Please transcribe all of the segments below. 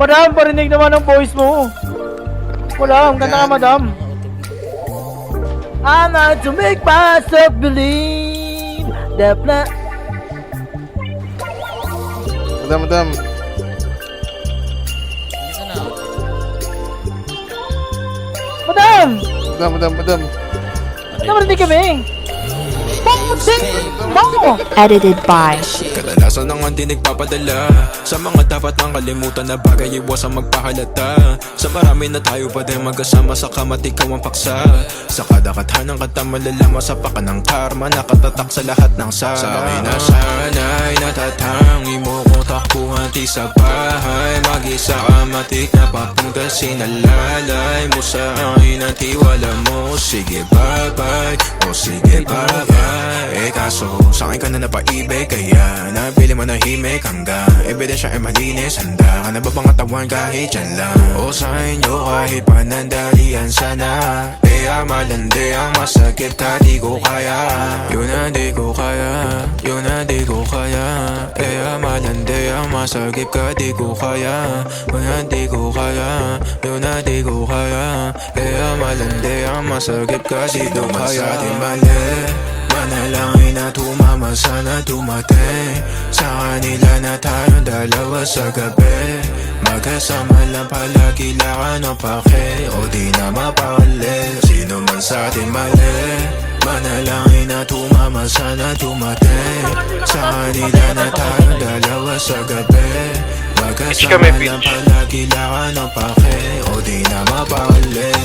Madam, parinig naman ang voice mo. Wala, ang ganda ka, madam. I'm not to make myself believe the plan... Madam, madam. Na. Madam! Madam, madam, madam. Namarinig kami. Bango! Edited by Kadalasan ng hindi nagpapadala. Sa mga dapat nang kalimutan na bagay Iwasang magpahalata. Sa marami na tayo pa din magkasama Sa kamat ikaw ang paksa. Sa kada kathanang kata malalaman Sa paka ng karma Nakatatak sa lahat ng sa Sa akin na sana'y natatangi mo Kung takbuhan ti sa bahay. Mag-isa ka matik na papunta Sinalalay mo sa akin Ang tiwala mo. Sige bye bye O sige kaso sa akin ka na napaibig Kaya nabili mo na himik Hanggang ebidensya ay malinis Handa ka na ba pangatawan kahit dyan lang? O sa inyo kahit panandalian sana. Ang malandi ang masakit ka di ko kaya. Yun na di ko kaya Yun na di ko kaya. Ang malandi ang masakit ka di ko kaya. Yun na di ko kaya Yun na di ko kaya. Ang malandi ang masakit ka di ko kaya. Di mali Manalangin na tumama sana dumating. Sa kanila na tayong dalawa sa gabi. Magkasama lang palagi lakan ng pake. O di na mapakali Sino man sa atin mali. Manalangin na tumama sana dumating. Sa kanila na tayong dalawa sa gabi. Magkasama lang palagi lakan ng pake. O di na mapakali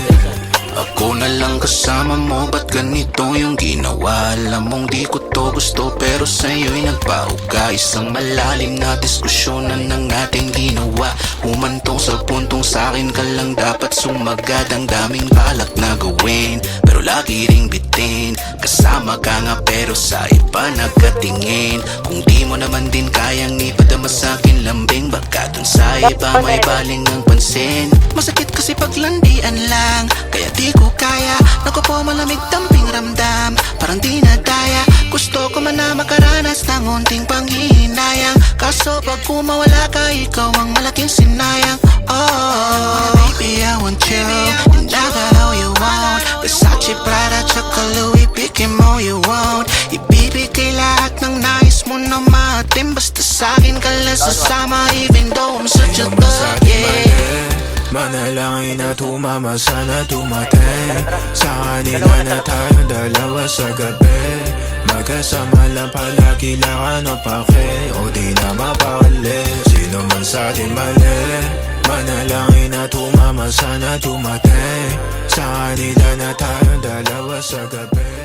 na lang kasama mo, ba't ganito yung ginawa? Alam mong di ko to gusto, pero sa'yo'y nagpauga Isang malalim na diskusyonan ng ating ginawa Humantong sa puntong sa'kin ka lang dapat sumagad. Ang daming balak na gawin, pero lagi ring bitin. Kasama ka nga pero sa iba nagkatingin Kung di mo naman din kayang ipadama sa'kin lambing Baka dun sa iba may baling ng pansin. Masakit kasi paglandian lang Kaya di ko kaya. Naku po malamig tamping Kaso pag kumawala ka Ikaw ang malaking sinayang. Oh Baby I want you. And I got all you want. Versace, Prada, tsaka Louis Pikin mo you want. Ibibigay lahat ng nais mo na maatim Basta sa'kin ka lang sasama Even though I'm such a thug, yeah. Manalangin na tumama sana dumating. Sa kanila na tayong dalawa sa gabi. Magkasama lang palagi lang ano pake. O di na mapakali Sino man sa atin mali. Manalangin na tumama sana dumating. Sa kanila na tayong dalawa sa gabi